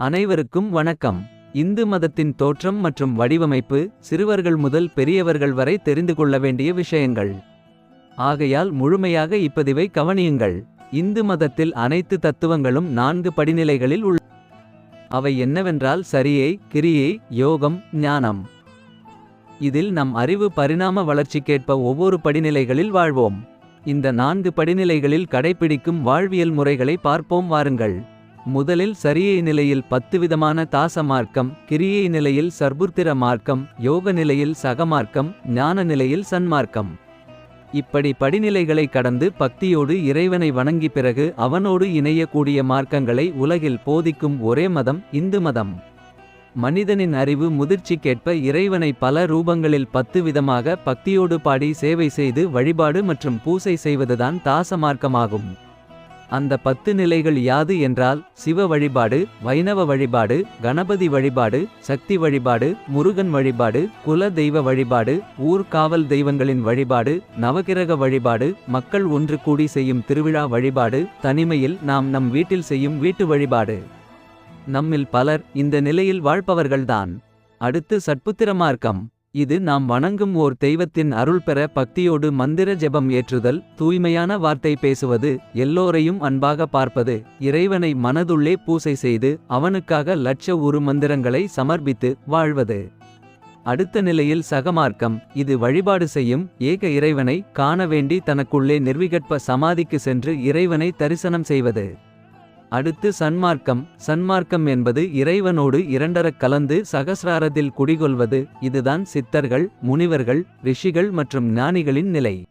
அனைவருக்கும் வணக்கம். இந்து மதத்தின் தோற்றம் மற்றும் வடிவமைப்பு சிறுவர்கள் முதல் பெரியவர்கள் வரை தெரிந்து கொள்ள வேண்டிய விஷயங்கள். ஆகையால் முழுமையாக இப்பதிவை கவனியுங்கள். இந்து மதத்தில் அனைத்து தத்துவங்களும் நான்கு படிநிலைகளில் உள்ள அவை என்னவென்றால் சரியை கிரியை யோகம் ஞானம். இதில் நம் அறிவு பரிணாம வளர்ச்சிக்கேற்ப ஒவ்வொரு படிநிலைகளில் வாழ்வோம். இந்த நான்கு படிநிலைகளில் கடைப்பிடிக்கும் வாழ்வியல் முறைகளை பார்ப்போம் வாருங்கள். முதலில் சரியை நிலையில் பத்து விதமான தாச மார்க்கம் கிரியை நிலையில் சர்புத்திர மார்க்கம் யோக நிலையில் சகமார்க்கம் ஞான நிலையில் சன்மார்க்கம் இப்படி படிநிலைகளை கடந்து பக்தியோடு இறைவனை வணங்கி பிறகு அவனோடு இணையக்கூடிய மார்க்கங்களை உலகில் போதிக்கும் ஒரே மதம் இந்து மதம். மனிதனின் அறிவு முதிர்ச்சிக்கேற்ப இறைவனை பல ரூபங்களில் பத்து விதமாக பக்தியோடு பாடி சேவை செய்து வழிபாடு மற்றும் பூசை செய்வதுதான் தாச மார்க்கமாகும். அந்த பத்து நிலைகள் யாது என்றால் சிவ வழிபாடு வைணவ வழிபாடு கணபதி வழிபாடு சக்தி வழிபாடு முருகன் வழிபாடு குல தெய்வ வழிபாடு ஊர் காவல் தெய்வங்களின் வழிபாடு நவகிரக வழிபாடு மக்கள் ஒன்று கூடி செய்யும் திருவிழா வழிபாடு தனிமையில் நாம் நம் வீட்டில் செய்யும் வீட்டு வழிபாடு. நம்மில் பலர் இந்த நிலையில் வாழ்பவர்கள்தான். அடுத்து சட்புத்திர மார்க்கம் இது நாம் வணங்கும் ஓர் தெய்வத்தின் அருள் பெற பக்தியோடு மந்திர ஜெபம் ஏற்றுதல் தூய்மையான வார்த்தை பேசுவது எல்லோரையும் அன்பாக பார்ப்பது இறைவனை மனதுள்ளே பூசை செய்து அவனுக்காக லட்ச உரு மந்திரங்களை சமர்ப்பித்து வாழ்வது. அடுத்த நிலையில் சகமார்க்கம் இது வழிபாடு செய்யும் ஏக இறைவனை காண வேண்டி தனக்குள்ளே நிர்விகற்ப சமாதிக்கு சென்று இறைவனை தரிசனம் செய்வது. அடுத்து சன்மார்க்கம். சன்மார்க்கம் என்பது இறைவனோடு இரண்டரக் கலந்து சகசிராரத்தில் குடிகொள்வது. இதுதான் சித்தர்கள் முனிவர்கள் ரிஷிகள் மற்றும் ஞானிகளின் நிலை.